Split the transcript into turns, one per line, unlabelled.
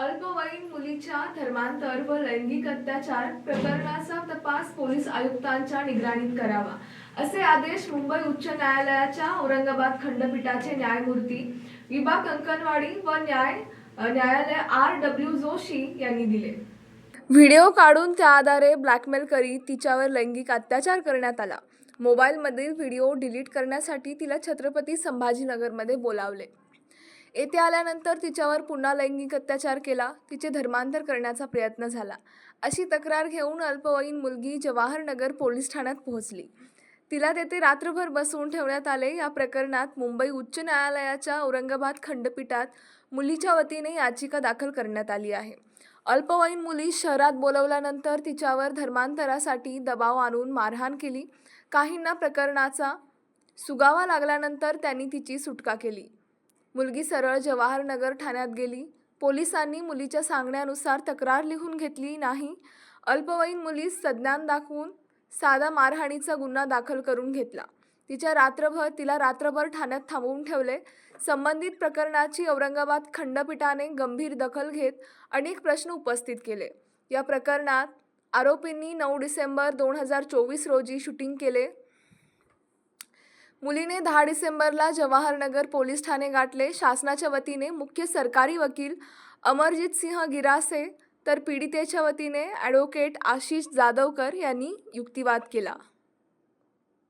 अल्पवयीन मुलीच्या धर्मांतर व लैंगिक अत्याचार प्रकरणाचा तपास पोलीस आयुक्तांच्या निगराणीत करावा असे आदेश मुंबई उच्च न्यायालयाच्या औरंगाबाद खंडपीठाचे न्यायमूर्ती विभा कंकनवाडी व न्याय न्यायालय आर डब्ल्यू जोशी यांनी दिले. व्हिडिओ काढून त्या आधारे ब्लॅकमेल करीत तिच्यावर लैंगिक अत्याचार करण्यात आला. मोबाईलमधील व्हिडिओ डिलीट करण्यासाठी तिला छत्रपती संभाजीनगरमध्ये बोलावले. येथे आल्यानंतर तिच्यावर पुन्हा लैंगिक अत्याचार केला तिचे धर्मांतर करण्याचा प्रयत्न झाला. अशी तक्रार घेऊन अल्पवयीन मुलगी जवाहरनगर पोलीस ठाण्यात पोहोचली. तिला तेथे रात्रभर बसवून ठेवण्यात आले. या प्रकरणात मुंबई उच्च न्यायालयाच्या औरंगाबाद खंडपीठात मुलीच्या वतीने याचिका दाखल करण्यात आली आहे. अल्पवयीन मुली शहरात बोलवल्यानंतर तिच्यावर धर्मांतरासाठी दबाव आणून मारहाण केली. काहींना प्रकरणाचा सुगावा लागल्यानंतर त्यांनी तिची सुटका केली. मुलगी सरळ जवाहरनगर ठाण्यात गेली. पोलिसांनी मुलीच्या सांगण्यानुसार तक्रार लिहून घेतली नाही. अल्पवयीन मुलीस सज्ञान दाखवून साधा मारहाणीचा गुन्हा दाखल करून घेतला. तिच्या रात्रभर तिला रात्रभर ठाण्यात थांबवून ठेवले. संबंधित प्रकरणाची औरंगाबाद खंडपीठाने गंभीर दखल घेत अनेक प्रश्न उपस्थित केले. या प्रकरणात आरोपींनी नऊ डिसेंबर दोन हजार चोवीस रोजी शूटिंग केले. मुलीने दहा डिसेंबरला जवाहरनगर पोलीस ठाणे गाठले. शासनाच्या वतीने मुख्य सरकारी वकील अमरजित सिंह गिरासे तर पीडितेच्या वतीने ॲडव्होकेट आशिष जाधवकर यांनी युक्तिवाद केला.